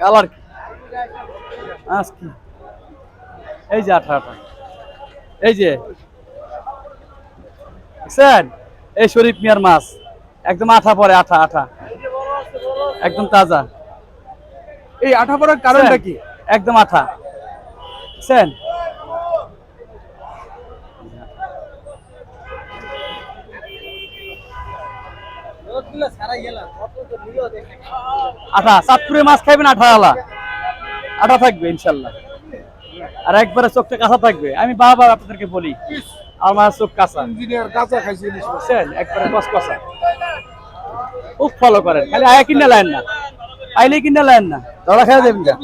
Colour কি? এই যে আঠা আঠা এই যে। দেখছেন? এই শরীফ মিয়ার মাছ। একদম আঠা পরে আঠা আঠা। একদম তাজা। এই আঠা পড়ার কারণটা কি? একদম আঠা। দেখছেন? আঠা চাঁদপুরে মাছ খাইবেন আঠা আলা আঠা থাকবে ইনশাল্লাহ। আর একবারে চোখটা কাঁচা থাকবে। আমি বারবার আপনাদেরকে বলি আমার চোখ কাঁচা। ইঞ্জিনিয়ার কাঁচা খাইছে বুঝছেন? একবারে কসকসা খুব ফলো করেন। খালি আয়া কিনে লাইন না। আইলে কিনে লাইন না। ধরা খেয়ে দেবেন না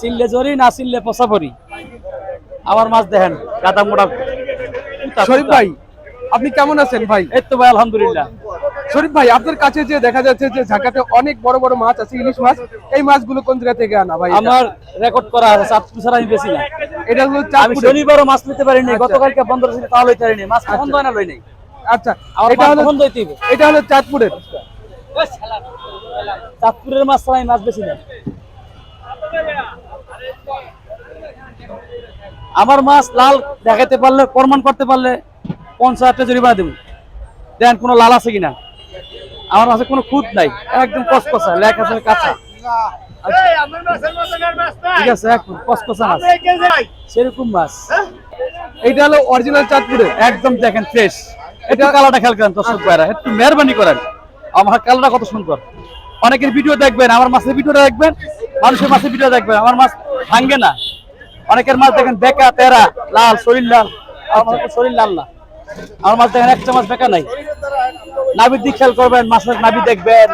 চিল্লে জরি না চিল্লে পচা পরি আমার মাছ দেখেন গাদা মোটা শরীফ ভাই আপনি কেমন আছেন ভাই? এই তো ভাই আলহামদুলিল্লাহ। শরীফ ভাই আপনার কাছে যে দেখা যাচ্ছে যে ঢাকাতে অনেক বড় বড় মাছ আছে ইলিশ মাছ এই মাছগুলো কোন জায়গা থেকে আনা ভাই আমার রেকর্ড করা আছে চাঁদপুর ছাড়া আমি বেশি না। এটা হলো আমি শনিবারও মাছ নিতে পারিনি আচ্ছা। গতকালকে বন্ধ ছিল তাও লইতে পারিনি। মাছ বন্ধ হয় না লই নাই। আচ্ছা। এটা হলো বন্ধ হইতে। এটা হলো চাঁদপুরের। চাঁদপুরের মাছ ছাড়া আমি মাছ বেশি না। আমার মাছ লাল দেখাতে পারলে প্রমাণ করতে পারলে পঞ্চাশ হাজার জরিমানা দেবো। দেন কোনো লাল আছে কিনা? আমার মাছে কোনো খুঁত নাই একদম কসকসা লেখ আছে কাঁচা। ঠিক আছে কসকসা মাছ। সেরকম মাছ। এইটা হলো অরিজিনাল চাঁদপুরের একদম দেখেন ফ্রেশ এটা কালারটা খেয়াল করেন দর্শক ভাইরা একটু মেহরবানি করেন। আমার কালারটা কত সুন্দর। অনেকের ভিডিও দেখবেন আমার মাছের ভিডিওটা দেখবেন মানুষের মাছের ভিডিও দেখবেন আমার মাছ ভাঙ্গে না। অনেকের মাছ দেখেন বেকা তেরা লাল শরীর লাল। আমার শরীর লাল না। আমার মাছ দেখেন একটা মাছ বেকা নাই। নাবির দিক খেয়াল করবেন মাছের নাবি দেখবেন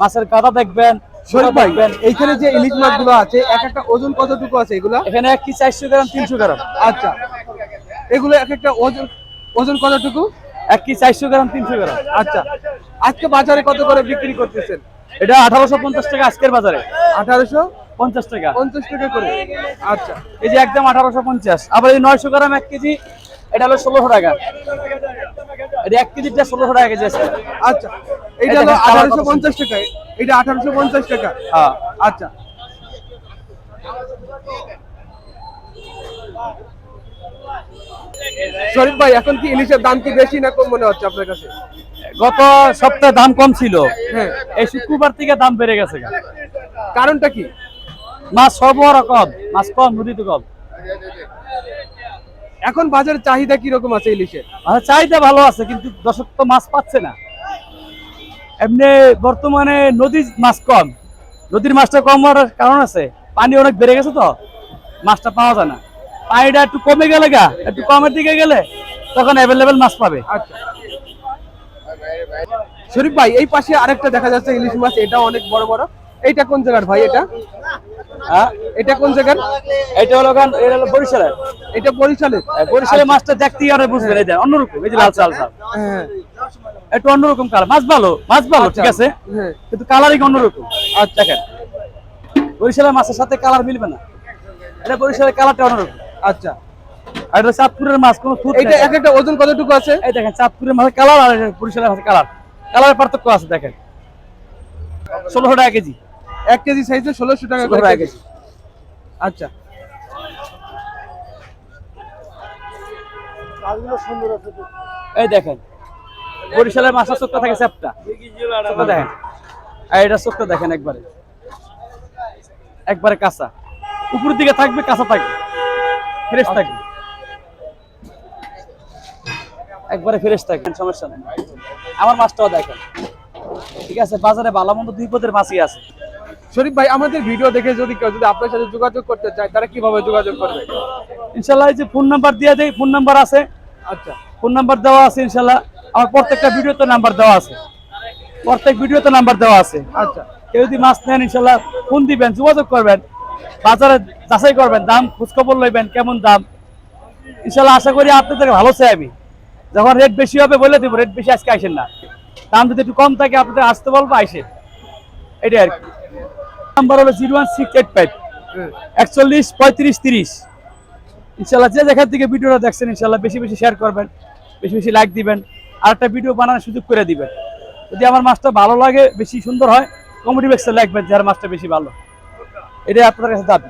মাছের কাদা দেখবেন শরীফ ভাই এইখানে যে ইলিশ মাছগুলো আছে এক একটা ওজন কতটুকু আছে এগুলা? এখানে এক কি চারশো গ্রাম তিনশো গ্রাম। আচ্ছা। এগুলো এক একটা ওজন ওজন কতটুকু? এক কি চারশো গ্রাম তিনশো গ্রাম। আচ্ছা। আজকে বাজারে কত করে বিক্রি করতেছেন? এটা আঠারোশো পঞ্চাশ টাকা আজকের বাজারে। আঠারোশো? পঞ্চাশ টাকা। পঞ্চাশ টাকা করে। আচ্ছা। এই যে একদম আঠারোশো পঞ্চাশ। আবার এই নয়শো গ্রাম এক কেজি এটা হলো ষোলোশো টাকা। এটা এক কেজিটা ষোলোশো টাকা কেজি আছে। আচ্ছা। এইটা এটা হলো আঠারোশো পঞ্চাশ টাকা এটা আঠারোশো পঞ্চাশ টাকা। হ্যাঁ। আচ্ছা। শরীফ ভাই এখন কি ইলিশের দাম কি বেশি না কম মনে হচ্ছে আপনার কাছে? গত সপ্তাহে দাম কম ছিল। হ্যাঁ। এই শুক্রবার থেকে দাম বেড়ে গেছে কারণটা কি? মাছ সব কম মাছ কম নদীতে কম। এখন বাজারে চাহিদা কি রকম আছে ইলিশের? চাহিদা ভালো আছে কিন্তু দর্শক তো মাছ পাচ্ছে না। এমনি বর্তমানে নদীর মাছ কম। নদীর মাছটা কম হওয়ার কারণ আছে পানি অনেক বেড়ে গেছে তো মাছটা পাওয়া যায় না। পানিটা একটু কমে গেলে গা একটু কমের দিকে গেলে তখন অ্যাভেলেবেল মাছ পাবে। আচ্ছা। শরীফ ভাই এই পাশে আরেকটা দেখা যাচ্ছে ইলিশ মাছ এটা অনেক বড় বড়। এইটা কোন জায়গার ভাই এটা? এটা কোন জায়গার? এটা হলো গান এটা হলো বরিশালের এটা বরিশালের বরিশালের মাছটা দেখতেই আর বুঝবেন যে অন্যরকম এই যে লাল চাল চাল। হ্যাঁ একটু অন্যরকম কালার মাছ ভালো মাছ ভালো ঠিক আছে? হ্যাঁ। কিন্তু কালারিং অন্যরকম। আচ্ছা। দেখেন বরিশালের মাছের সাথে কালার মিলবে না। এটা বরিশালের কালারটা অন্যরকম। আচ্ছা। আর এটা চাঁদপুরের মাছ কোনো এইটা এক একটা ওজন কতটুকু আছে? এই দেখেন চাঁদপুরের মাছের কালার আর বরিশালের মাছের কালার কালারের পার্থক্য আছে দেখেন। ষোলোশো টাকা কেজি। এক কেজি সাইজে ষোলোশো টাকা করে কেজি। আচ্ছা। এই দেখেন বরিশালের মাছের চোখটা থাকে চ্যাপটা। দেখেন। আর এটা চোখটা দেখেন একবারে। একবারে কাঁচা। উপরের দিকে থাকবে কাঁচা থাকবে। ফ্রেশ থাকবে। একবারে ফ্রেশ থাকবেন সমস্যা নেই। আমার মাছটাও দেখেন। ঠিক আছে বাজারে ভালো মন্দ দুই পদের মাছই আছে। শরীফ ভাই আমাদের ভিডিও দেখে যদি কেউ যদি আপনার সাথে যোগাযোগ করতে চায় তারা কীভাবে যোগাযোগ করবে? ইনশাল্লাহ এই যে ফোন নাম্বার দিয়ে দেই ফোন নাম্বার আছে। আচ্ছা। ফোন নাম্বার দেওয়া আছে ইনশাল্লাহ আমার প্রত্যেকটা ভিডিওতে নাম্বার দেওয়া আছে। প্রত্যেক ভিডিওতে নাম্বার দেওয়া আছে। আচ্ছা। কেউ যদি মাছ নেন ইনশাল্লাহ ফোন দিবেন যোগাযোগ করবেন বাজারে যাচাই করবেন দাম খোঁজখবর লইবেন কেমন দাম। ইনশাল্লাহ আশা করি আপনাদের ভালো চাই আমি। যখন রেট বেশি হবে বলে দিব রেট বেশি আজকে আসেন না। দাম যদি একটু কম থাকে আপনাদের আসতে বলব আইসেন এটাই আর কি। নাম্বার হলো zero one six eight five. একচল্লিশ পঁয়ত্রিশ তিরিশ। ইনশাল্লাহ যে যেখান থেকে ভিডিওটা দেখছেন ইনশাল্লাহ বেশি বেশি শেয়ার করবেন, বেশি বেশি লাইক দিবেন আর একটা ভিডিও বানানোর সুযোগ করে দিবেন। যদি আমার মাছটা ভালো লাগে, বেশি সুন্দর হয় কমেডি বেক্সে লাগবেন যার মাছটা বেশি ভালো। এটাই আপনার কাছে দাবি।